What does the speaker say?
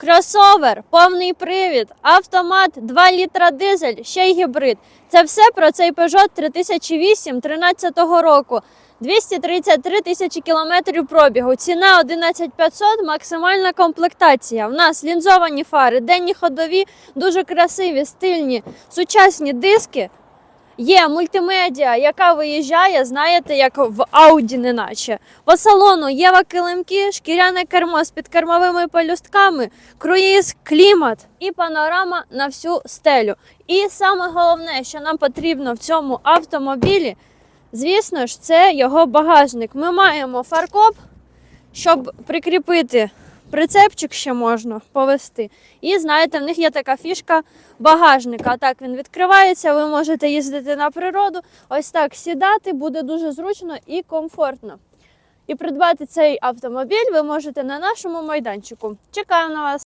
Кросовер, повний привід, автомат, 2 літра дизель, ще й гібрид. Це все про цей Peugeot 3008 13 року. 233 тисячі кілометрів пробігу. Ціна 11500, максимальна комплектація. В нас лінзовані фари, денні ходові, дуже красиві, стильні, сучасні диски. Є мультимедіа, яка виїжджає, знаєте, як в Ауді, неначе. По салону є килимки, шкіряне кермо з підкермовими пелюстками, круїз, клімат і панорама на всю стелю. І саме головне, що нам потрібно в цьому автомобілі, звісно ж, це його багажник. Ми маємо фаркоп, щоб прикріпити прицепчик ще можна повести. І знаєте, в них є така фішка багажника. Так він відкривається, ви можете їздити на природу, ось так сідати, буде дуже зручно і комфортно. І придбати цей автомобіль ви можете на нашому майданчику. Чекаю на вас!